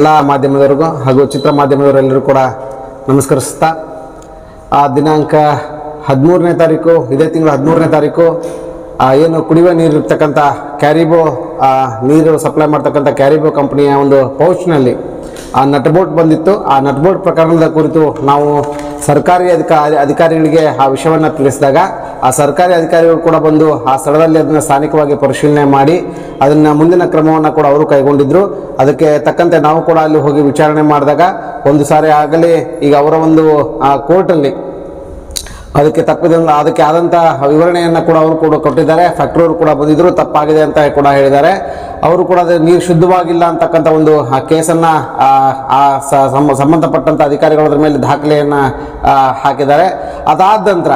ಎಲ್ಲ ಮಾಧ್ಯಮದವರಿಗೂ ಹಾಗೂ ಚಿತ್ರ ಮಾಧ್ಯಮದವರೆಲ್ಲರೂ ಕೂಡ ನಮಸ್ಕರಿಸ್ತಾ ಆ ದಿನಾಂಕ ಹದಿಮೂರನೇ ತಾರೀಕು, ಇದೇ ತಿಂಗಳು ಹದಿಮೂರನೇ ತಾರೀಕು ಏನು ಕುಡಿಯುವ ನೀರು ಇರ್ತಕ್ಕಂಥ ಕ್ಯಾರಿಬೋ ನೀರು ಸಪ್ಲೈ ಮಾಡ್ತಕ್ಕಂಥ ಕ್ಯಾರಿಬೋ ಕಂಪ್ನಿಯ ಒಂದು ಪೌಚ್ನಲ್ಲಿ ಆ ನಟ್ಬೋಟ್ ಬಂದಿತ್ತು. ಆ ನಟ್ಬೋಟ್ ಪ್ರಕರಣದ ಕುರಿತು ನಾವು ಸರ್ಕಾರಿ ಅಧಿಕ, ಅಧಿಕಾರಿಗಳಿಗೆ ಆ ವಿಷಯವನ್ನು ತಿಳಿಸಿದಾಗ ಆ ಸರ್ಕಾರಿ ಅಧಿಕಾರಿಗಳು ಕೂಡ ಬಂದು ಆ ಸ್ಥಳದಲ್ಲಿ ಅದನ್ನು ಸ್ಥಾನಿಕವಾಗಿ ಪರಿಶೀಲನೆ ಮಾಡಿ ಅದನ್ನು ಮುಂದಿನ ಕ್ರಮವನ್ನು ಕೂಡ ಅವರು ಕೈಗೊಂಡಿದ್ದರು ಅದಕ್ಕೆ ತಕ್ಕಂತೆ ನಾವು ಕೂಡ ಅಲ್ಲಿ ಹೋಗಿ ವಿಚಾರಣೆ ಮಾಡಿದಾಗ ಒಂದು ಸಾರಿ ಆಗಲಿ ಈಗ ಅವರ ಒಂದು, ಆ, ಕೋರ್ಟಲ್ಲಿ ಅದಕ್ಕೆ ತಪ್ಪಿದ ಅದಕ್ಕೆ ಆದಂಥ ವಿವರಣೆಯನ್ನು ಕೂಡ ಅವರು ಕೂಡ ಕೊಟ್ಟಿದ್ದಾರೆ. ಫ್ಯಾಕ್ಟ್ರಿ ಅವರು ಕೂಡ ಬಂದಿದ್ದರು ತಪ್ಪಾಗಿದೆ ಅಂತ ಕೂಡ ಹೇಳಿದ್ದಾರೆ. ಅವರು ಕೂಡ ನೀರು ಶುದ್ಧವಾಗಿಲ್ಲ ಅಂತಕ್ಕಂಥ ಒಂದು, ಆ ಕೇಸನ್ನು ಸಂಬಂಧಪಟ್ಟಂಥ ಅಧಿಕಾರಿಗಳ ಅದ್ರ ಮೇಲೆ ದಾಖಲೆಯನ್ನು ಹಾಕಿದ್ದಾರೆ. ಅದಾದ ನಂತರ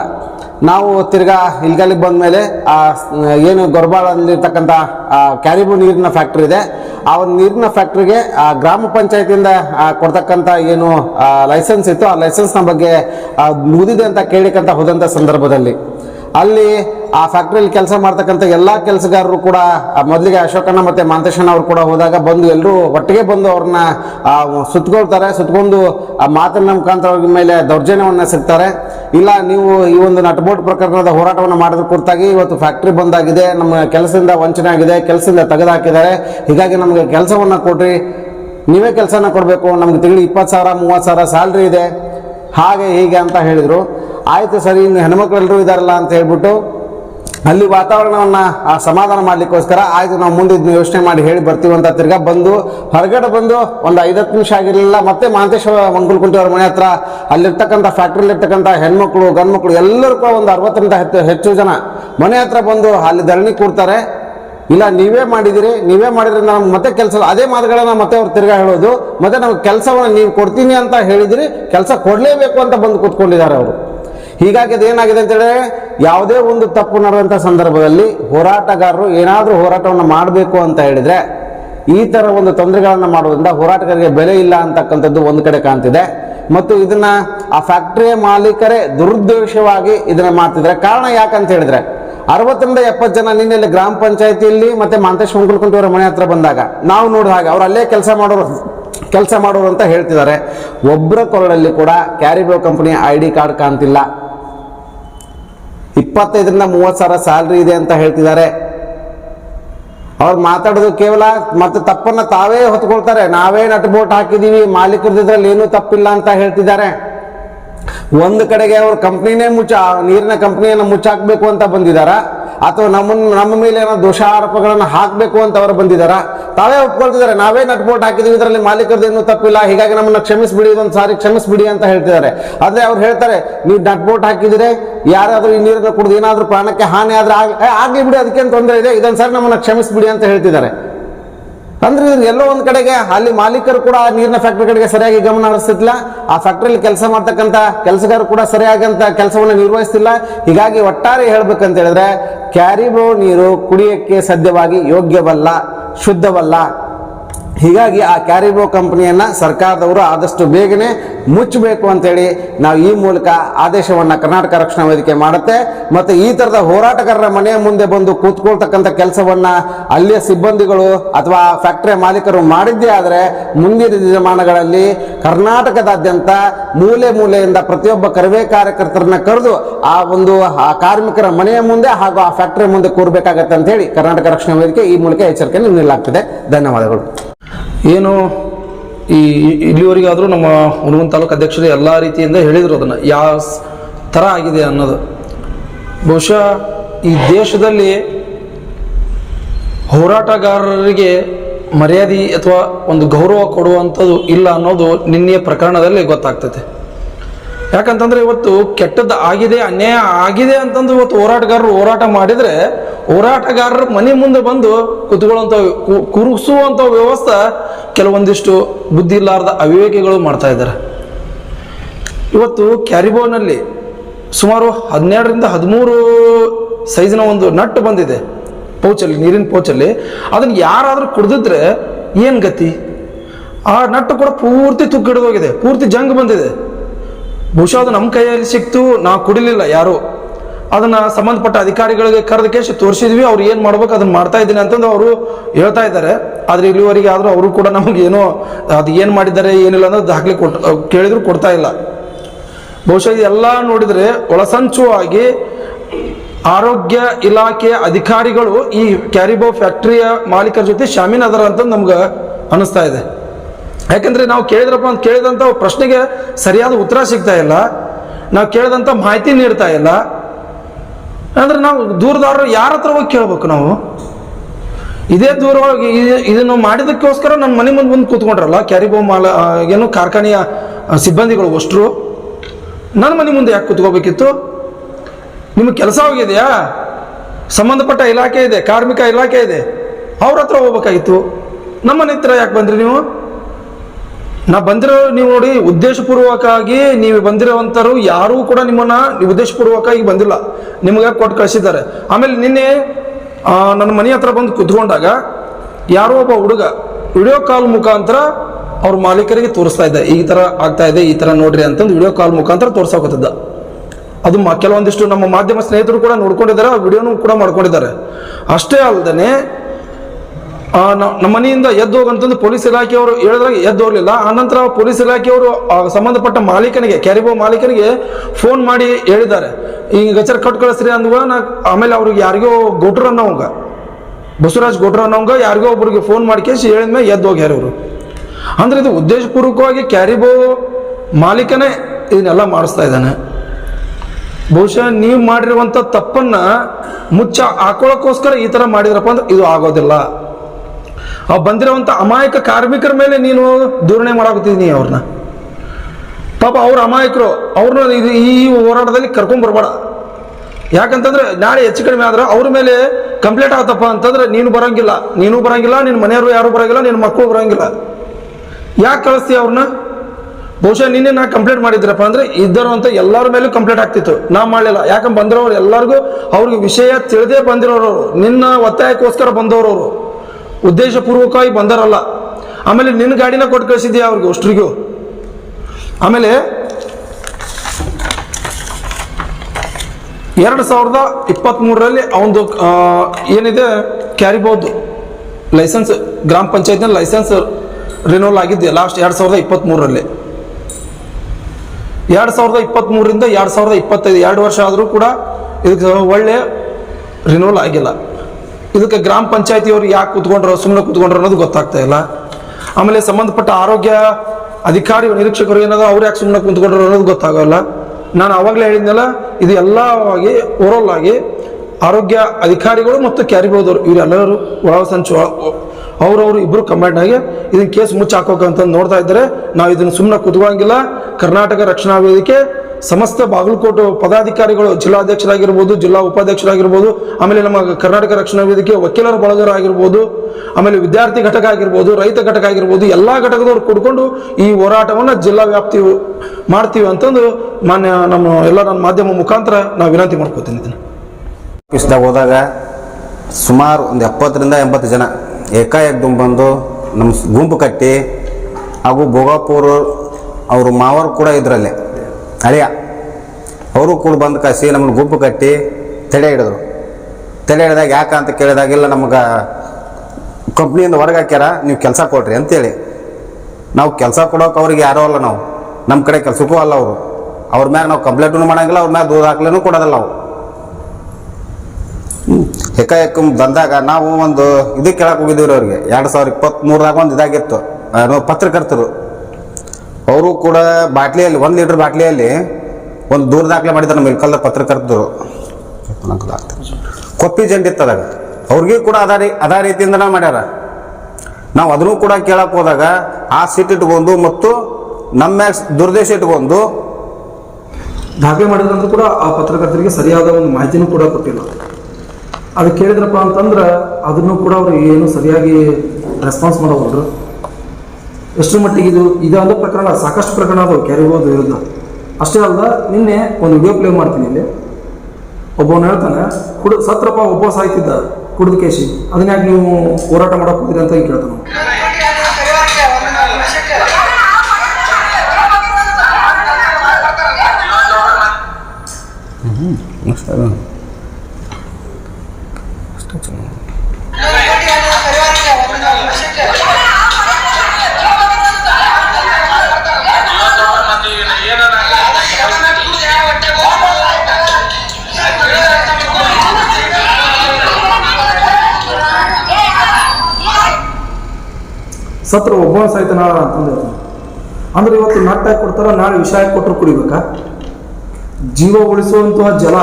ನಾವು ತಿರ್ಗಾ ಇಲ್ಗಲ್ಲಿಗೆ ಬಂದ ಮೇಲೆ ಆ, ಏನು ಗೊರಬಾಳಲ್ಲಿರ್ತಕ್ಕಂಥ ಕ್ಯಾರಿಬು ನೀರಿನ ಫ್ಯಾಕ್ಟ್ರಿ ಇದೆ. ಆ ಒಂದು ನೀರಿನ ಫ್ಯಾಕ್ಟ್ರಿಗೆ, ಆ, ಗ್ರಾಮ ಪಂಚಾಯತಿಯಿಂದ ಕೊಡ್ತಕ್ಕಂಥ ಏನು ಲೈಸೆನ್ಸ್ ಇತ್ತು ಆ ಲೈಸೆನ್ಸ್ನ ಬಗ್ಗೆ ಮುಗಿದಿದೆ ಅಂತ ಕೇಳಿಕಂತ ಹೋದಂಥ ಸಂದರ್ಭದಲ್ಲಿ ಅಲ್ಲಿ ಆ ಫ್ಯಾಕ್ಟ್ರಿಯಲ್ಲಿ ಕೆಲಸ ಮಾಡ್ತಕ್ಕಂಥ ಎಲ್ಲ ಕೆಲಸಗಾರರು ಕೂಡ ಮೊದಲಿಗೆ ಅಶೋಕಣ್ಣ ಮತ್ತು ಮಾಂತೇಶಣ್ಣ ಅವರು ಕೂಡ ಹೋದಾಗ ಬಂದು ಎಲ್ಲರೂ ಒಟ್ಟಿಗೆ ಬಂದು ಅವ್ರನ್ನ ಸುತ್ತಕೊಳ್ತಾರೆ ಸುತ್ತಕೊಂಡು ಆ ಮಾತಿನ ಮುಖಾಂತರ ಅವ್ರ ಮೇಲೆ ದೌರ್ಜನ್ಯವನ್ನು ಸಿಗ್ತಾರೆ. ಇಲ್ಲ, ನೀವು ಈ ಒಂದು ನಟಬೋಟ್ ಪ್ರಕರಣದ ಹೋರಾಟವನ್ನು ಮಾಡೋದ್ರ ಕುರಿತಾಗಿ ಇವತ್ತು ಫ್ಯಾಕ್ಟ್ರಿ ಬಂದಾಗಿದೆ, ನಮ್ಮ ಕೆಲಸದಿಂದ ವಂಚನೆ ಆಗಿದೆ, ಕೆಲಸದಿಂದ ತೆಗೆದುಹಾಕಿದ್ದಾರೆ. ಹೀಗಾಗಿ ನಮಗೆ ಕೆಲಸವನ್ನು ಕೊಡ್ರಿ. ನೀವೇ ಕೆಲಸನ ಕೊಡಬೇಕು. ನಮಗೆ ತಿಂಗಳು ಇಪ್ಪತ್ತು ಸಾವಿರ, ಮೂವತ್ತು ಸಾವಿರ ಸ್ಯಾಲ್ರಿ ಇದೆ. ಹಾಗೆ ಹೀಗೆ ಅಂತ ಹೇಳಿದರು. ಆಯಿತು ಸರಿ, ಇನ್ನು ಹೆಣ್ಮಕ್ಳೆಲ್ಲರೂ ಇದಾರಲ್ಲ ಅಂತ ಹೇಳ್ಬಿಟ್ಟು ಅಲ್ಲಿ ವಾತಾವರಣವನ್ನು ಸಮಾಧಾನ ಮಾಡ್ಲಿಕ್ಕೋಸ್ಕರ ಆಯಿತು, ನಾವು ಮುಂದೆ ಇದನ್ನ ಯೋಚನೆ ಮಾಡಿ ಹೇಳಿ ಬರ್ತೀವಿ ಅಂತ ತಿರ್ಗಾ ಬಂದು ಹೊರಗಡೆ ಬಂದು ಒಂದು ಐದತ್ತು ನಿಮಿಷ ಆಗಿರಲಿಲ್ಲ, ಮತ್ತೆ ಮಹಾಂತೇಶ್ವರ ಮಂಗುಲ್ಕುಂಟಿ ಅವ್ರ ಮನೆ ಹತ್ರ ಅಲ್ಲಿರ್ತಕ್ಕಂಥ ಫ್ಯಾಕ್ಟ್ರಿಲಿರ್ತಕ್ಕಂಥ ಹೆಣ್ಮಕ್ಳು, ಗಂಡ್ಮಕ್ಳು ಎಲ್ಲರೂ ಕೂಡ ಒಂದು ಅರವತ್ತರಿಂದ ಹೆಚ್ಚು ಹೆಚ್ಚು ಜನ ಮನೆ ಹತ್ರ ಬಂದು ಅಲ್ಲಿ ಧರಣಿ ಕೂರ್ತಾರೆ ಇಲ್ಲ, ನೀವೇ ಮಾಡಿದಿರಿ, ನೀವೇ ಮಾಡಿದ್ರಿಂದ ನಮ್ಗೆ ಮತ್ತೆ ಕೆಲಸ, ಅದೇ ಮಾತುಗಳನ್ನ ಮತ್ತೆ ಅವ್ರು ತಿರ್ಗಾ ಹೇಳೋದು, ಮತ್ತೆ ನಮ್ಗೆ ಕೆಲಸವನ್ನು ನೀವು ಕೊಡ್ತೀನಿ ಅಂತ ಹೇಳಿದಿರಿ, ಕೆಲಸ ಕೊಡಲೇಬೇಕು ಅಂತ ಬಂದು ಕೂತ್ಕೊಂಡಿದ್ದಾರೆ ಅವರು. ಹೀಗಾಗಿ ಅದೇನಾಗಿದೆ ಅಂತ ಹೇಳಿದ್ರೆ ಯಾವುದೇ ಒಂದು ತಪ್ಪು ನಡೆದಂಥ ಸಂದರ್ಭದಲ್ಲಿ ಹೋರಾಟಗಾರರು ಏನಾದರೂ ಹೋರಾಟವನ್ನು ಮಾಡಬೇಕು ಅಂತ ಹೇಳಿದ್ರೆ, ಈ ಥರ ಒಂದು ತೊಂದರೆಗಳನ್ನು ಮಾಡೋದ್ರಿಂದ ಹೋರಾಟಗಾರರಿಗೆ ಬೆಲೆ ಇಲ್ಲ ಅಂತಕ್ಕಂಥದ್ದು ಒಂದು ಕಡೆ ಕಾಣ್ತಿದೆ. ಮತ್ತು ಇದನ್ನ ಆ ಫ್ಯಾಕ್ಟರಿಯ ಮಾಲೀಕರೇ ದುರುದ್ದೇಶವಾಗಿ ಇದನ್ನ ಮಾಡ್ತಿದ್ದಾರೆ. ಕಾರಣ ಯಾಕಂತ ಹೇಳಿದ್ರೆ, ಅರವತ್ತರಿಂದ ಎಪ್ಪತ್ತು ಜನ ನಿನ್ನೆಲ್ಲಿ ಗ್ರಾಮ ಪಂಚಾಯತಿಯಲ್ಲಿ ಮತ್ತೆ ಮಾಂತೇಶ್ ಮಂಗಲ್ಕುಂಟಿ ಅವರ ಮನೆ ಹತ್ರ ಬಂದಾಗ, ನಾವು ನೋಡಿದ ಹಾಗೆ ಅವ್ರು ಅಲ್ಲೇ ಕೆಲಸ ಮಾಡೋರು ಕೆಲಸ ಮಾಡೋರು ಅಂತ ಹೇಳ್ತಿದ್ದಾರೆ. ಒಬ್ಬರ ಕೊರಳಲ್ಲಿ ಕೂಡ ಕ್ಯಾರಿಬೋ ಕಂಪನಿ ಐ ಕಾರ್ಡ್ ಕಾಣ್ತಿಲ್ಲ. ಇಪ್ಪತ್ತೈದರಿಂದ ಮೂವತ್ತು ಸಾವಿರ ಸ್ಯಾಲ್ರಿ ಇದೆ ಅಂತ ಹೇಳ್ತಿದ್ದಾರೆ. ಅವ್ರು ಮಾತಾಡೋದು ಕೇವಲ ಮತ್ತೆ ತಪ್ಪನ್ನು ತಾವೇ ಹೊತ್ಕೊಳ್ತಾರೆ. ನಾವೇ ನಟ್ಬೋಟ್ ಹಾಕಿದ್ದೀವಿ ಮಾಲೀಕರದ್ರಲ್ಲಿ ಏನೂ ತಪ್ಪಿಲ್ಲ ಅಂತ ಹೇಳ್ತಿದ್ದಾರೆ. ಒಂದು ಕಡೆಗೆ ಅವ್ರ ಕಂಪ್ನಿನೇ ಮುಚ್ಚ, ನೀರಿನ ಕಂಪ್ನಿಯನ್ನು ಮುಚ್ಚಾಕ್ಬೇಕು ಅಂತ ಬಂದಿದ್ದಾರಾ ಅಥವಾ ನಮ್ಮನ್ನ ನಮ್ಮ ಮೇಲೆ ಏನೋ ದೋಷಾರೋಪಗಳನ್ನು ಹಾಕಬೇಕು ಅಂತ ಅವರು ಬಂದಿದಾರ. ತಾವೇ ಒಪ್ಕೊಳ್ತಿದ್ದಾರೆ, ನಾವೇ ನಟ್ಬೋಟ್ ಹಾಕಿದೀವಿ, ಇದರಲ್ಲಿ ಮಾಲೀಕರದೇನು ತಪ್ಪಿಲ್ಲ, ಹೀಗಾಗಿ ನಮ್ಮನ್ನ ಕ್ಷಮಿಸ್ಬಿಡಿ ಒಂದು ಸಾರಿ ಕ್ಷಮಿಸ್ಬಿಡಿ ಅಂತ ಹೇಳ್ತಿದ್ದಾರೆ. ಆದ್ರೆ ಅವ್ರು ಹೇಳ್ತಾರೆ, ನೀವು ನಟ್ಬೋಟ್ ಹಾಕಿದ್ರೆ, ಯಾರಾದ್ರೂ ಈ ನೀರನ್ನು ಕುಡಿದು ಏನಾದ್ರೂ ಪ್ರಾಣಕ್ಕೆ ಹಾನಿ ಆದ್ರೆ ಆಗ್ಲಿ ಬಿಡಿ, ಅದಕ್ಕೇನು ತೊಂದರೆ ಇದೆ, ಇದೊಂದು ಸಾರಿ ನಮ್ಮನ್ನ ಕ್ಷಮಿಸ್ಬಿಡಿ ಅಂತ ಹೇಳ್ತಿದ್ದಾರೆ. ಅಂದ್ರೆ ಎಲ್ಲೋ ಒಂದ್ ಕಡೆಗೆ ಅಲ್ಲಿ ಮಾಲೀಕರು ಕೂಡ ನೀರಿನ ಫ್ಯಾಕ್ಟ್ರಿ ಕಡೆಗೆ ಸರಿಯಾಗಿ ಗಮನ ಹರಿಸ್ತಿಲ್ಲ ಆ ಫ್ಯಾಕ್ಟ್ರಿಯಲ್ಲಿ ಕೆಲಸ ಮಾಡ್ತಕ್ಕಂಥ ಕೆಲಸಗಾರರು ಕೂಡ ಸರಿಯಾಗಂತ ಕೆಲಸವನ್ನು ನಿರ್ವಹಿಸ್ತಿಲ್ಲ. ಹೀಗಾಗಿ ಒಟ್ಟಾರೆ ಹೇಳ್ಬೇಕಂತ ಹೇಳಿದ್ರೆ ಕ್ಯಾರಿಬೋ ನೀರು ಕುಡಿಯಕ್ಕೆ ಸದ್ಯವಾಗಿ ಯೋಗ್ಯವಲ್ಲ. ಶುದ್ಧವಲ್ಲ ಹೀಗಾಗಿ ಆ ಕ್ಯಾರಿಬೋ ಕಂಪನಿಯನ್ನ ಸರ್ಕಾರದವರು ಆದಷ್ಟು ಬೇಗನೆ ಮುಚ್ಚಬೇಕು ಅಂತೇಳಿ ನಾವು ಈ ಮೂಲಕ ಆದೇಶವನ್ನ ಕರ್ನಾಟಕ ರಕ್ಷಣಾ ವೇದಿಕೆ ಮಾಡುತ್ತೆ. ಮತ್ತೆ ಈ ತರದ ಹೋರಾಟಗಾರರ ಮನೆಯ ಮುಂದೆ ಬಂದು ಕೂತ್ಕೊಳ್ತಕ್ಕಂಥ ಕೆಲಸವನ್ನ ಅಲ್ಲಿಯ ಸಿಬ್ಬಂದಿಗಳು ಅಥವಾ ಫ್ಯಾಕ್ಟರಿ ಮಾಲೀಕರು ಮಾಡಿದ್ದೇ ಆದರೆ ಮುಂದಿನ ದಿನಮಾನಗಳಲ್ಲಿ ಕರ್ನಾಟಕದಾದ್ಯಂತ ಮೂಲೆ ಮೂಲೆಯಿಂದ ಪ್ರತಿಯೊಬ್ಬ ಕರವೇ ಕಾರ್ಯಕರ್ತರನ್ನ ಕರೆದು ಆ ಒಂದು, ಆ ಕಾರ್ಮಿಕರ ಮನೆಯ ಮುಂದೆ ಹಾಗೂ ಆ ಫ್ಯಾಕ್ಟರಿ ಮುಂದೆ ಕೂರಬೇಕಾಗತ್ತೆ ಅಂತ ಹೇಳಿ ಕರ್ನಾಟಕ ರಕ್ಷಣಾ ವೇದಿಕೆ ಈ ಮೂಲಕ ಎಚ್ಚರಿಕೆಯನ್ನು ನೀಡಲಾಗ್ತದೆ. ಧನ್ಯವಾದಗಳು. ಏನು ಈ ಇಲ್ಲಿವರೆಗಾದರೂ ನಮ್ಮ ಹುಣಗುಂದ ತಾಲೂಕು ಅಧ್ಯಕ್ಷರು ಎಲ್ಲ ರೀತಿಯಿಂದ ಹೇಳಿದರು ಅದನ್ನು. ಯಾವ ಥರ ಆಗಿದೆ ಅನ್ನೋದು. ಬಹುಶಃ ಈ ದೇಶದಲ್ಲಿ ಹೋರಾಟಗಾರರಿಗೆ ಮರ್ಯಾದೆ ಅಥವಾ ಒಂದು ಗೌರವ ಕೊಡುವಂಥದ್ದು ಇಲ್ಲ ಅನ್ನೋದು ನಿನ್ನೆಯ ಪ್ರಕರಣದಲ್ಲಿ ಗೊತ್ತಾಗ್ತದೆ. ಯಾಕಂತಂದ್ರೆ ಇವತ್ತು ಕೆಟ್ಟದ್ದು ಆಗಿದೆ, ಅನ್ಯಾಯ ಆಗಿದೆ ಅಂತಂದು ಇವತ್ತು ಹೋರಾಟಗಾರರು ಹೋರಾಟ ಮಾಡಿದ್ರೆ ಹೋರಾಟಗಾರರು ಮನೆ ಮುಂದೆ ಬಂದು ಕುತ್ಕೊಳ್ಳುವಂಥ ಕುರುಸುವಂಥ ವ್ಯವಸ್ಥೆ ಕೆಲವೊಂದಿಷ್ಟು ಬುದ್ಧಿ ಇಲ್ಲಾರ್ದ ಅವಿವೇಕಿಗಳು ಮಾಡ್ತಾ ಇದ್ದಾರೆ. ಇವತ್ತು ಕ್ಯಾರಿಬೋನಲ್ಲಿ ಸುಮಾರು ಹನ್ನೆರಡರಿಂದ ಹದಿಮೂರು ಸೈಜ್ನ ಒಂದು ನಟ್ ಬಂದಿದೆ ಪೌಚಲ್ಲಿ, ನೀರಿನ ಪೌಚಲ್ಲಿ. ಅದನ್ನು ಯಾರಾದರೂ ಕುಡಿದಿದ್ರೆ ಏನು ಗತಿ? ಆ ನಟ್ಟು ಕೂಡ ಪೂರ್ತಿ ತುಕ್ಕಿಡಿದೋಗಿದೆ ಪೂರ್ತಿ ಜಂಗ್ ಬಂದಿದೆ. ಬಹುಶಃ ಅದು ನಮ್ಮ ಕೈಯಲ್ಲಿ ಸಿಕ್ತು, ನಾವು ಕುಡಿಲಿಲ್ಲ ಯಾರು. ಅದನ್ನ ಸಂಬಂಧಪಟ್ಟ ಅಧಿಕಾರಿಗಳಿಗೆ ಕರೆದ ಕೇಶ್ ತೋರಿಸಿದ್ವಿ, ಅವ್ರು ಏನು ಮಾಡ್ಬೇಕು ಅದನ್ನ ಮಾಡ್ತಾ ಇದ್ದೀನಿ ಅಂತಂದು ಅವರು ಹೇಳ್ತಾ ಇದ್ದಾರೆ. ಆದ್ರೆ ಇಲ್ಲಿವರೆಗೆ ಆದ್ರೂ ಅವರು ಕೂಡ ನಮಗೆ ಏನೋ, ಅದು ಏನು ಮಾಡಿದ್ದಾರೆ, ಏನಿಲ್ಲ ಅನ್ನೋದು ದಾಖಲೆ ಕೊಟ್ಟು ಕೇಳಿದ್ರು ಕೊಡ್ತಾ ಇಲ್ಲ. ಬಹುಶಃ ಇದೆಲ್ಲ ನೋಡಿದ್ರೆ ಒಳಸಂಚುವಾಗಿ ಆರೋಗ್ಯ ಇಲಾಖೆಯ ಅಧಿಕಾರಿಗಳು ಈ ಕ್ಯಾರಿಬೋ ಫ್ಯಾಕ್ಟ್ರಿಯ ಮಾಲೀಕರ ಜೊತೆ ಶಾಮೀನ್ ಅದರ ಅಂತ ನಮ್ಗೆ ಅನಿಸ್ತಾ ಇದೆ. ಯಾಕಂದ್ರೆ ನಾವು ಕೇಳಿದ್ರಪ್ಪ ಅಂತ ಕೇಳಿದಂಥ ಪ್ರಶ್ನೆಗೆ ಸರಿಯಾದ ಉತ್ತರ ಸಿಗ್ತಾ ಇಲ್ಲ. ನಾವು ಕೇಳಿದಂಥ ಮಾಹಿತಿ ನೀಡ್ತಾ ಇಲ್ಲ. ಅಂದ್ರೆ ನಾವು ದೂರದಾರರು ಯಾರ ಹತ್ರ ಹೋಗಿ ಕೇಳ್ಬೇಕು ನಾವು? ಇದೇ ದೂರ ಇದ್- ಇದನ್ನು ಮಾಡಿದಕ್ಕೋಸ್ಕರ ನನ್ನ ಮನೆ ಮುಂದೆ ಬಂದು ಕೂತ್ಕೊಂಡ್ರಲ್ಲ ಕ್ಯಾರಿಬೋ ಮಾಲ ಏನು ಕಾರ್ಖಾನೆಯ ಸಿಬ್ಬಂದಿಗಳು ಅಷ್ಟರು. ನನ್ನ ಮನೆ ಮುಂದೆ ಯಾಕೆ ಕೂತ್ಕೋಬೇಕಿತ್ತು? ನಿಮಗೆ ಕೆಲಸ ಹೋಗಿದೆಯಾ? ಸಂಬಂಧಪಟ್ಟ ಇಲಾಖೆ ಇದೆ, ಕಾರ್ಮಿಕ ಇಲಾಖೆ ಇದೆ. ಅವ್ರ ಹತ್ರ ಹೋಗ್ಬೇಕಾಗಿತ್ತು. ನಮ್ಮ ಮನೆ ಹತ್ರ ಯಾಕೆ ಬಂದ್ರಿ ನೀವು? ನಾ ಬಂದಿರೋ ನೀವು ನೋಡಿ ಉದ್ದೇಶಪೂರ್ವಕವಾಗಿ ನೀವು ಬಂದಿರೋವಂಥರು ಯಾರೂ ಕೂಡ ನಿಮ್ಮನ್ನ ಉದ್ದೇಶಪೂರ್ವಕವಾಗಿ ಬಂದಿಲ್ಲ. ನಿಮಗೆ ಕೊಟ್ಟು ಕಳಿಸಿದ್ದಾರೆ. ಆಮೇಲೆ ನಿನ್ನೆ ನನ್ನ ಮನೆ ಹತ್ರ ಬಂದು ಕುತ್ಕೊಂಡಾಗ ಯಾರೋ ಒಬ್ಬ ಹುಡುಗ ವಿಡಿಯೋ ಕಾಲ್ ಮುಖಾಂತರ ಅವ್ರ ಮಾಲೀಕರಿಗೆ ತೋರಿಸ್ತಾ ಇದ್ದ. ಈ ಥರ ಆಗ್ತಾ ಇದೆ, ಈ ಥರ ನೋಡ್ರಿ ಅಂತಂದು ವಿಡಿಯೋ ಕಾಲ್ ಮುಖಾಂತರ ತೋರ್ಸೋಕತ್ತಿದ್ದ. ಅದು ಕೆಲವೊಂದಿಷ್ಟು ನಮ್ಮ ಮಾಧ್ಯಮ ಸ್ನೇಹಿತರು ಕೂಡ ನೋಡ್ಕೊಂಡಿದ್ದಾರೆ, ಆ ವಿಡಿಯೋನು ಕೂಡ ಮಾಡ್ಕೊಂಡಿದ್ದಾರೆ. ಅಷ್ಟೇ ಅಲ್ಲದೆ ನಮ್ಮ ಮನೆಯಿಂದ ಎದ್ದು ಹೋಗಂತಂದು ಪೊಲೀಸ್ ಇಲಾಖೆಯವರು ಹೇಳಿದಾಗ ಎದ್ದು ಹೋಗಲಿಲ್ಲ. ಆನಂತರ ಪೊಲೀಸ್ ಇಲಾಖೆಯವರು ಸಂಬಂಧಪಟ್ಟ ಮಾಲೀಕನಿಗೆ, ಕ್ಯಾರಿಬೋ ಮಾಲೀಕನಿಗೆ ಫೋನ್ ಮಾಡಿ ಹೇಳಿದ್ದಾರೆ. ಈ ಗಚರ್ ಕಟ್ ಕಳಿಸ್ರಿ ಅಂದ್ವ ನಾ, ಆಮೇಲೆ ಅವ್ರಿಗೆ ಯಾರಿಗೋ ಗೊಟ್ರು ಅನ್ನೋಂಗ ಬಸವರಾಜ್ ಗೊಟ್ರು ಅನ್ನೋಂಗ ಯಾರಿಗೋ ಒಬ್ರಿಗೆ ಫೋನ್ ಮಾಡಿ ಕೇಸಿ ಹೇಳಿದ್ಮೇಲೆ ಎದ್ದು ಹೋಗ್ಯಾರ ಇವರು. ಅಂದ್ರೆ ಇದು ಉದ್ದೇಶಪೂರ್ವಕವಾಗಿ ಕ್ಯಾರಿಬೋ ಮಾಲೀಕನೇ ಇದನ್ನೆಲ್ಲ ಮಾಡಿಸ್ತಾ ಇದ್ದಾನೆ. ಬಹುಶಃ ನೀವು ಮಾಡಿರುವಂಥ ತಪ್ಪನ್ನ ಮುಚ್ಚ ಹಾಕೊಳ್ಳೋಕ್ಕೋಸ್ಕರ ಈ ಥರ ಮಾಡಿದ್ರಪ್ಪ ಅಂದ್ರೆ ಇದು ಆಗೋದಿಲ್ಲ. ಆ ಬಂದಿರೋವಂಥ ಅಮಾಯಕ ಕಾರ್ಮಿಕರ ಮೇಲೆ ನೀನು ದೂರಣೆ ಮಾಡಾಕತ್ತಿದ್ದೀನಿ ಅವ್ರನ್ನ. ಪಾಪ ಅವ್ರ ಅಮಾಯಕರು ಅವ್ರನ್ನ ಇದು ಈ ಹೋರಾಟದಲ್ಲಿ ಕರ್ಕೊಂಡು ಯಾಕಂತಂದ್ರೆ ನಾಳೆ ಹೆಚ್ಚು ಕಡಿಮೆ ಆದ್ರೆ ಅವ್ರ ಮೇಲೆ ಕಂಪ್ಲೇಂಟ್ ಆತಪ್ಪ ಅಂತಂದ್ರೆ ನೀನು ಬರಂಗಿಲ್ಲ ನೀನು ಬರಂಗಿಲ್ಲ ನಿನ್ನ ಮನೆಯವರು ಯಾರು ಬರಂಗಿಲ್ಲ ನಿನ್ನ ಮಕ್ಕಳು ಬರಂಗಿಲ್ಲ. ಯಾಕೆ ಕಳಿಸ್ತೀಯ ಅವ್ರನ್ನ? ಬಹುಶಃ ನಿನ್ನೆ ನಾ ಕಂಪ್ಲೇಂಟ್ ಮಾಡಿದ್ರಪ್ಪ ಅಂದ್ರೆ ಇದ್ದರು ಅಂತ ಎಲ್ಲರ ಮೇಲೂ ಕಂಪ್ಲೇಂಟ್ ಆಗ್ತಿತ್ತು. ನಾ ಮಾಡಲಿಲ್ಲ. ಯಾಕಂದ್ರೆ ಬಂದಿರೋರು ಎಲ್ಲರಿಗೂ ಅವ್ರಿಗೆ ವಿಷಯ ತಿಳಿದೇ ಬಂದಿರೋರು ನಿನ್ನ ಒತ್ತಾಯಕ್ಕೋಸ್ಕರ ಬಂದವರು ಅವರು. ಉದ್ದೇಶಪೂರ್ವಕವಾಗಿ ಬಂದರಲ್ಲ. ಆಮೇಲೆ ನಿನ್ನ ಗಾಡಿನ ಕೊಟ್ಟು ಕಳಿಸಿದ್ಯಾ ಅವ್ರಿಗೆ ಅಷ್ಟ್ರಿಗೂ? ಆಮೇಲೆ ಎರಡು ಸಾವಿರದ ಇಪ್ಪತ್ತ್ಮೂರರಲ್ಲಿ ಅವನದು ಏನಿದೆ ಕ್ಯಾರಿಬೌದು ಲೈಸೆನ್ಸ್, ಗ್ರಾಮ ಪಂಚಾಯತ್ನ ಲೈಸೆನ್ಸ್ ರಿನೋಲ್ ಆಗಿದ್ದೆ ಲಾಸ್ಟ್ ಎರಡು ಸಾವಿರದ ಇಪ್ಪತ್ತ್ಮೂರರಲ್ಲಿ ಎರಡು ಸಾವಿರದ ಇಪ್ಪತ್ತ್ಮೂರರಿಂದ ಎರಡು ಸಾವಿರದ ಇಪ್ಪತ್ತೈದು, ಎರಡು ವರ್ಷ ಆದರೂ ಕೂಡ ಇದಕ್ಕೆ ಒಳ್ಳೆ ರಿನೋಲ್ ಆಗಿಲ್ಲ. ಇದಕ್ಕೆ ಗ್ರಾಮ ಪಂಚಾಯತಿಯವರು ಯಾಕೆ ಕೂತ್ಕೊಂಡ್ರು ಸುಮ್ಮನೆ ಕೂತ್ಕೊಂಡ್ರು ಅನ್ನೋದು ಗೊತ್ತಾಗ್ತಾ ಇಲ್ಲ. ಆಮೇಲೆ ಸಂಬಂಧಪಟ್ಟ ಆರೋಗ್ಯ ಅಧಿಕಾರಿ ನಿರೀಕ್ಷಕರು ಏನದ ಅವ್ರು ಯಾಕೆ ಸುಮ್ಮನೆ ಕೂತ್ಕೊಂಡ್ರು ಅನ್ನೋದು ಗೊತ್ತಾಗಲ್ಲ. ನಾನು ಅವಾಗಲೇ ಹೇಳಿದ್ನಲ್ಲ, ಇದು ಎಲ್ಲವಾಗಿ ಓವರಲ್ ಆಗಿ ಆರೋಗ್ಯ ಅಧಿಕಾರಿಗಳು ಮತ್ತು ಕ್ಯಾರಿಬೋದವರು ಇವರೆಲ್ಲರೂ ಒಳ ಸಂಚು ಅವರವರು ಇಬ್ಬರು ಕಮಾಂಡ್ನಾಗೆ ಇದನ್ನ ಕೇಸ್ ಮುಚ್ಚಾಕೋಕಂತ ನೋಡ್ತಾ ಇದ್ದಾರೆ. ನಾವು ಇದನ್ನು ಸುಮ್ಮನೆ ಕುತ್ಕೋಂಗಿಲ್ಲ ಕರ್ನಾಟಕ ರಕ್ಷಣಾ ವೇದಿಕೆ ಸಮಸ್ತ ಬಾಗಲಕೋಟೆ ಪದಾಧಿಕಾರಿಗಳು ಜಿಲ್ಲಾಧ್ಯಕ್ಷರಾಗಿರ್ಬೋದು, ಜಿಲ್ಲಾ ಉಪಾಧ್ಯಕ್ಷರಾಗಿರ್ಬೋದು, ಆಮೇಲೆ ನಮ್ಮ ಕರ್ನಾಟಕ ರಕ್ಷಣಾ ವೇದಿಕೆ ವಕೀಲರ ಬಳಗರಾಗಿರ್ಬೋದು, ಆಮೇಲೆ ವಿದ್ಯಾರ್ಥಿ ಘಟಕ ಆಗಿರ್ಬೋದು, ರೈತ ಘಟಕ ಆಗಿರ್ಬೋದು, ಎಲ್ಲ ಘಟಕದವ್ರು ಕೂಡ್ಕೊಂಡು ಈ ಹೋರಾಟವನ್ನು ಜಿಲ್ಲಾ ವ್ಯಾಪ್ತಿ ಮಾಡ್ತೀವಿ ಅಂತಂದು ಮಾನ್ಯ ನಮ್ಮ ಎಲ್ಲ ನನ್ನ ಮಾಧ್ಯಮ ಮುಖಾಂತರ ನಾವು ವಿನಂತಿ ಮಾಡ್ಕೋತೀನಿ ಇದನ್ನು. ಆಫೀಸ್ದಾಗ ಹೋದಾಗ ಸುಮಾರು ಒಂದು ಎಪ್ಪತ್ತರಿಂದ ಎಂಬತ್ತು ಜನ ಏಕಾಏಕದಮ್ ಬಂದು ನಮ್ಮ ಗುಂಪು ಕಟ್ಟಿ ಹಾಗೂ ಭೋಗಾಪುರ ಅವರು ಮಾವರು ಕೂಡ ಇದರಲ್ಲಿ. ಅಳಿಯ ಅವರು ಕೂಡ ಬಂದು ಕಸಿ ನಮ್ಮನ್ನು ಗುಂಪು ಕಟ್ಟಿ ತಡೆ ಹಿಡಿದ್ರು. ತಡೆ ಹಿಡಿದಾಗ ಯಾಕೆ ಅಂತ ಕೇಳಿದಾಗ, ಇಲ್ಲ ನಮ್ಗೆ ಕಂಪ್ನಿಯಿಂದ ಹೊರಗೆ ಹಾಕ್ಯಾರ, ನೀವು ಕೆಲಸ ಕೊಡ್ರಿ ಅಂತೇಳಿ. ನಾವು ಕೆಲಸ ಕೊಡೋಕೆ ಅವ್ರಿಗೆ ಯಾರೋ ಅಲ್ಲ ನಾವು. ನಮ್ಮ ಕಡೆ ಕೆಲಸಕ್ಕೂ ಅಲ್ಲ ಅವರು. ಅವ್ರ ಮ್ಯಾಗ ನಾವು ಕಂಪ್ಲೇಂಟೂ ಮಾಡೋಂಗಿಲ್ಲ, ಅವ್ರ ಮ್ಯಾಗ ದೂರ ಹಾಕ್ಲೇನೂ ಕೊಡೋದಿಲ್ಲ ನಾವು ಏಕಾಏಕ ಬಂದಾಗ ನಾವು ಒಂದು ಇದು ಕೇಳಕ್ಕೆ ಹೋಗಿದ್ದೀವಿ ಅವ್ರಿಗೆ. ಎರಡು ಸಾವಿರ ಇಪ್ಪತ್ತ್ಮೂರದಾಗ ಒಂದು ಇದಾಗಿತ್ತು. ಪತ್ರಕರ್ತರು ಅವರು ಕೂಡ ಬಾಟ್ಲಿಯಲ್ಲಿ, ಒಂದು ಲೀಟ್ರ್ ಬಾಟ್ಲಿಯಲ್ಲಿ ಒಂದು ದೂರ ದಾಖಲೆ ಮಾಡಿದ್ದಾರೆ ನಮ್ಮ ಇಲ್ಕಲ್ದ ಪತ್ರಕರ್ತರು. ಕೊಪ್ಪಿ ಜಂಡಿತ್ತು ಅದಾಗ. ಅವ್ರಿಗೆ ಕೂಡ ಅದ ರೀ ಅದ ರೀತಿಯಿಂದನೇ ಮಾಡ್ಯಾರ. ನಾವು ಅದನ್ನು ಕೂಡ ಕೇಳಕ್ಕೆ ಹೋದಾಗ ಆ ಸೀಟ್ ಇಟ್ಕೊಂಡು ಮತ್ತು ನಮ್ಮ ದುರ್ದೇಶ ಇಟ್ಕೊಂಡು ದಾಖಲೆ ಮಾಡಿದ್ರಂತೂ ಕೂಡ ಆ ಪತ್ರಕರ್ತರಿಗೆ ಸರಿಯಾದ ಒಂದು ಮಾಹಿತಿನೂ ಕೂಡ ಕೊಟ್ಟಿಲ್ಲ. ಅದು ಕೇಳಿದ್ರಪ್ಪ ಅಂತಂದ್ರೆ ಅದನ್ನು ಕೂಡ ಅವರು ಏನು ಸರಿಯಾಗಿ ರೆಸ್ಪಾನ್ಸ್ ಮಾಡೋದ್ರು ಎಷ್ಟರ ಮಟ್ಟಿಗೆ ಇದು ಇದೊಂದು ಪ್ರಕರಣ ಸಾಕಷ್ಟು ಪ್ರಕರಣ ಅದು ಕ್ಯಾರಿಗೋದ ವಿರುದ್ಧ. ಅಷ್ಟೇ ಅಲ್ಲ ನಿನ್ನೆ ಒಂದು ವಿಡಿಯೋ ಪ್ಲೇ ಮಾಡ್ತೀನಿ ಇಲ್ಲಿ. ಒಬ್ಬವನು ಹೇಳ್ತಾನೆ ಕುಡ ಸತ್ರಪ್ಪ ಒಬ್ಬ ಸಾಯ್ತಿದ್ದ ಕುಡಿದ ಕೇಶಿ. ಅದನ್ನ ನೀವು ಹೋರಾಟ ಮಾಡೋಕೆ ಹೋಗ್ತೀರಿ ಅಂತ ಈಗ ಕೇಳ್ತಾನೆ ಹ್ಞೂ ಅಷ್ಟೇ ಅಷ್ಟೇ ಸತ್ರ ಒಬ್ಬ ಸಾಯ್ತಾನ ಅಂತಂದು ಅಂದ್ರೆ ಇವತ್ತು ನಟ್ಟ ಕೊಡ್ತಾರ, ನಾಳೆ ವಿಷ ಹಾಕಿ ಕೊಟ್ಟರು ಕುಡಿಬೇಕಾ? ಜೀವ ಉಳಿಸುವಂತಹ ಜಲ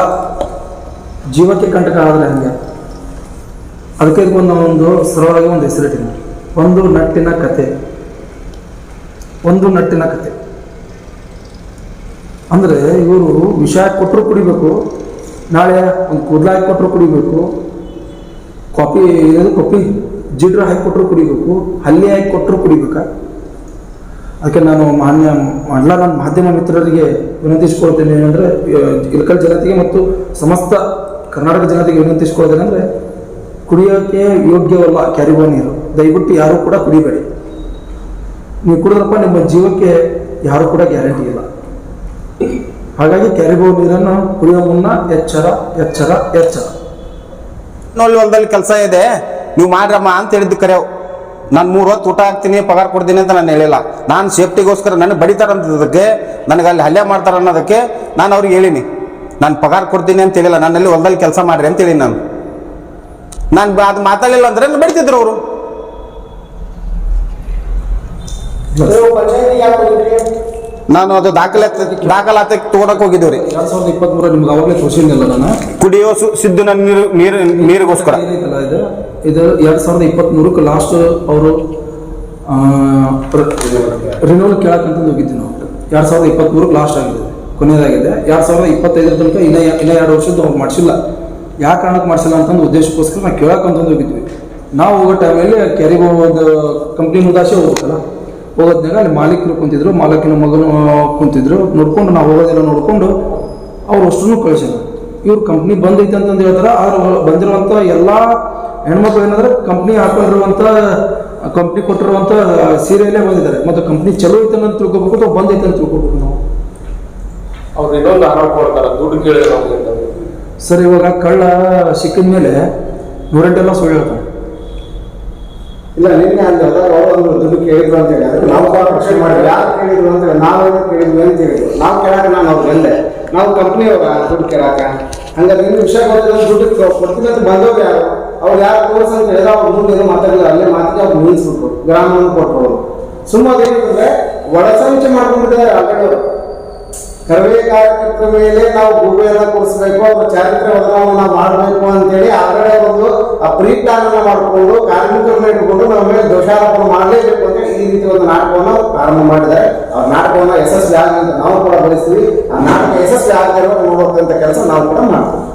ಜೀವಕ್ಕೆ ಕಂಟಕ ಆದರೆ ಹಂಗೆ? ಅದಕ್ಕೆ ಇದಕ್ಕೊಂದು ಒಂದು ಸರಳವಾಗಿ ಒಂದು ಹೆಸರಿಟ್ಟಿನಿ. ಒಂದು ನಟ್ಟಿನ ಕತೆ. ಒಂದು ನಟ್ಟಿನ ಕತೆ. ಅಂದರೆ ಇವರು ವಿಷ ಹಾಕಿ ಕೊಟ್ಟರು ಕುಡಿಬೇಕು, ನಾಳೆ ಒಂದು ಕೂದಲಾಗಿ ಕೊಟ್ಟರು ಕುಡಿಬೇಕು ಕಾಪಿ ಏನು ಕಾಫಿ? ಜಿಡ್ರ ಹಾಕಿ ಕೊಟ್ಟರು ಕುಡಿಬೇಕು, ಹಲ್ಲಿ ಹಾಕಿ ಕೊಟ್ಟರು ಕುಡಿಬೇಕಾ? ಅದಕ್ಕೆ ನಾನು ಮಾನ್ಯ ಎಲ್ಲ ನನ್ನ ಮಾಧ್ಯಮ ಮಿತ್ರರಿಗೆ ವಿನಂತಿಸ್ಕೊಳ್ತೇನೆ ಏನಂದರೆ ಇಳಕಲ್ ಜನತೆಗೆ ಮತ್ತು ಸಮಸ್ತ ಕರ್ನಾಟಕ ಜನತೆಗೆ ವಿನಂತಿಸ್ಕೊಳ್ತೇನೆ ಅಂದರೆ ಕುಡಿಯೋಕ್ಕೆ ಯೋಗ್ಯವಲ್ಲ ಕ್ಯಾರಿಬೋ ನೀರು. ದಯವಿಟ್ಟು ಯಾರೂ ಕೂಡ ಕುಡಿಬೇಡಿ. ನೀವು ಕುಡಿದ್ರಪ್ಪ ನಿಮ್ಮ ಜೀವಕ್ಕೆ ಯಾರು ಕೂಡ ಗ್ಯಾರಂಟಿ ಇಲ್ಲ. ಹಾಗಾಗಿ ಕ್ಯಾರಿಬೋ ನೀರನ್ನು ಕುಡಿಯೋ ಮುನ್ನ ಎಚ್ಚರ ಎಚ್ಚರ ಎಚ್ಚರ. ಹೊಲದಲ್ಲಿ ಕೆಲಸ ಇದೆ. ನೀವು ಮಾಡ್ರಮ್ಮ ಅಂತ ಹೇಳಿದ್ದು ಕರೆವು ನಾನು ಮೂರು ಹೊತ್ತು ಊಟ ಹಾಕ್ತೀನಿ, ಪಗಾರ ಕೊಡ್ತೀನಿ ಅಂತ ನಾನು ಹೇಳಿಲ್ಲ. ನಾನು ಸೇಫ್ಟಿಗೋಸ್ಕರ ನನಗೆ ಬಡಿತಾರ ಅಂತದಕ್ಕೆ ನನಗೆ ಅಲ್ಲಿ ಹಲ್ಲೆ ಮಾಡ್ತಾರ ಅನ್ನೋದಕ್ಕೆ ನಾನು ಅವ್ರಿಗೆ ಹೇಳಿನಿ. ನಾನು ಪಗಾರ ಕೊಡ್ತೀನಿ ಅಂತ ಹೇಳಿಲ್ಲ ನನ್ನಲ್ಲಿ ಹೊಲದಲ್ಲಿ ಕೆಲಸ ಮಾಡ್ರಿ ಅಂತ ಹೇಳಿನಿ ನಾನು. ನಾನು ಅದು ಮಾತಾಡಲಿಲ್ಲ ಅಂದ್ರೆ ಬಡಿತಿದ್ರು ಅವರು. ನಾನು ಅದು ದಾಖಲೆ ದಾಖಲಾತಿ ತಗೊಳಕ್ ಹೋಗಿದ್ದೀವಿ ರೀ ಎರಡ್ ಸಾವಿರದ ಇಪ್ಪತ್ಮೂರ ನಿಮ್ಗೆ ಅವಾಗಲೇ ತೋರಿಸಿದ್ನಲ್ಲ ನಾನು? ಕುಡಿಯೋ ಸು ನನ್ನ ನೀರು ನೀರು ನೀರಿಗೋಸ್ಕರ. ಏನೈತಲ್ಲ ಇದು? ಇದು ಎರಡ್ ಸಾವಿರದ ಇಪ್ಪತ್ಮೂರಕ್ಕೆ ಲಾಸ್ಟ್ ಅವರು ರಿನೋಲ್ ಕೇಳಕ್ಕಂತ ಹೋಗಿದ್ವಿ ನಾವು. ಎರಡ್ ಸಾವಿರದ ಇಪ್ಪತ್ಮೂರಕ್ಕೆ ಲಾಸ್ಟ್ ಆಗಿದೆ. ಕೊನೆಯದಾಗಿದೆ. ಎರಡ್ ಸಾವಿರದ ಇಪ್ಪತ್ತೈದರ ತನಕ ಇನ್ನ ಇನ್ನ ಎರಡು ವರ್ಷದ್ದು ಅವ್ರು ಮಾಡಿಸಿಲ್ಲ. ಯಾವ ಕಾರಣಕ್ಕೆ ಮಾಡಿಸಿಲ್ಲ ಅಂತಂದು ಉದ್ದೇಶಕ್ಕೋಸ್ಕರ ನಾವು ಕೇಳಕ್ಕಂತಂದು ಹೋಗಿದ್ವಿ. ನಾವು ಹೋಗೋ ಟೈಮಲ್ಲಿ ಕ್ಯಾರಿಬೋ ಕಂಪ್ನಿ ಮುದಾಸೆ ಹೋಗ್ಬೇಕಲ್ಲ? ಹೋಗೋದ್ನಾಗ ಅಲ್ಲಿ ಮಾಲೀಕರು ಕುಂತಿದ್ರು ಮಾಲೀಕಿನ ಮಗನು ಕುಂತಿದ್ರು. ನೋಡ್ಕೊಂಡು ನಾವು ಹೋಗೋದೆಲ್ಲ ನೋಡ್ಕೊಂಡು ಅವ್ರು ಅಷ್ಟನ್ನು ಕಳಿಸಿದ್ರು. ಇವ್ರು ಕಂಪ್ನಿ ಬಂದೈತೆ ಅಂತಂದು ಹೇಳ್ತಾರೆ ಆದ್ರೆ ಬಂದಿರುವಂಥ ಎಲ್ಲ ಹೆಣ್ಮಕ್ಳು ಏನಂದ್ರೆ ಕಂಪ್ನಿ ಹಾಕೊಂಡಿರುವಂಥ ಕಂಪ್ನಿ ಕೊಟ್ಟಿರುವಂಥ ಸೀರೆಯಲ್ಲೇ ಬಂದಿದ್ದಾರೆ. ಮತ್ತು ಕಂಪ್ನಿ ಚಲೋ ಐತೆ ಅಂತ ತಿಳ್ಕೊಬೇಕು ಅಥವಾ ಬಂದೈತೆ ಅಂತ ತಿಳ್ಕೊಬೇಕು ನಾವು? ಅವ್ರು ಇನ್ನೊಂದು ಆರೋಪ ಮಾಡ್ತಾರೆ ದುಡ್ಡು ಅಂತ. ಸರ್ ಇವಾಗ ಕಳ್ಳ ಸಿಕ್ಕಿದ ಮೇಲೆ ನೂರೆಂಟೆಲ್ಲ ಸುಳ್ಳು ಇಲ್ಲ, ನಿನ್ನೆ ಅಲ್ಲಿ ಅವರು ಒಂದು ದುಡ್ಡು ಕೇಳಿದ್ರು ಅಂತ ಹೇಳಿ ಅದಕ್ಕೆ ನಾವು ಕೂಡ ಪ್ರಶ್ನೆ ಮಾಡಿದ್ವಿ. ಯಾರು ಕೇಳಿದ್ರು ಅಂತ ಹೇಳಿ ನಾವು ಏನೋ ಕೇಳಿದ್ವಿ ಅಂತ ಹೇಳಿದ್ರು. ನಾವು ಕೇಳಕ್ಕೆ ನಾನು ಅವ್ರು ಬಂದೆ. ನಾವು ಕಂಪ್ನಿ ಹೋಗ ದುಡ್ಡು ಕೇಳಾಕ. ಹಂಗಾದ್ರೆ ನಿನ್ನ ವಿಷಯ ಗೊತ್ತಿಲ್ಲ ದುಡ್ಡು ಕೊಡ್ತೀನಿ ಅಂತ ಬಂದವ್ರು ಯಾರು? ಅವ್ರು ಯಾರು ಕೋರ್ಸ್ ಅಂತ ಹೇಳಿದ್ರೆ ಅವ್ರು ಮುಂದೆ ಏನು ಮಾತಾಡಿಲ್ಲ. ಅಲ್ಲೇ ಮಾತಿಗೆ ಅವ್ರು ನಿಲ್ಲಿಸ್ಬಿಟ್ರು ಗ್ರಾಮವನ್ನು ಅವರು. ಸುಮ್ಮನೆ ಏನಂದ್ರೆ ಒಳಸಂಚೆ ಮಾಡ್ಕೊಂಡಿದ್ದಾರೆ ಆಲ್ರೆಡಿ ಕರವೇ ಕಾರ್ಯಕರ್ತರ ಮೇಲೆ ನಾವು ಎಲ್ಲ ಕೊಡಿಸ್ಬೇಕು ಅವ್ರ ಚಾರಿತ್ರ್ಯ ಬದಲಾವಣೆ ಮಾಡಬೇಕು ಅಂತೇಳಿ ಆಗಲೇ ಒಂದು ಆ ಪ್ರೀತಾನ ಮಾಡಿಕೊಂಡು, ಕಾರ್ಮಿಕರನ್ನ ಇಟ್ಕೊಂಡು ನಮ್ಮ ಮೇಲೆ ದೋಷಾರೋಪಣ ಮಾಡಲೇಬೇಕು ಅಂತ ಈ ರೀತಿ ಒಂದು ನಾಟಕವನ್ನು ಪ್ರಾರಂಭ ಮಾಡಿದ್ದಾರೆ. ಅವ್ರ ನಾಟಕವನ್ನ ಯಶಸ್ವಿ ಆಗಲಿ ಅಂತ ನಾವು ಕೂಡ ಬಯಸ್ತೀವಿ. ಆ ನಾಟಕ ಯಶಸ್ವಿ ಆಗದೆ ನೋಡುವಂತ ಕೆಲಸ ನಾವು ಕೂಡ ಮಾಡ್ತೀವಿ.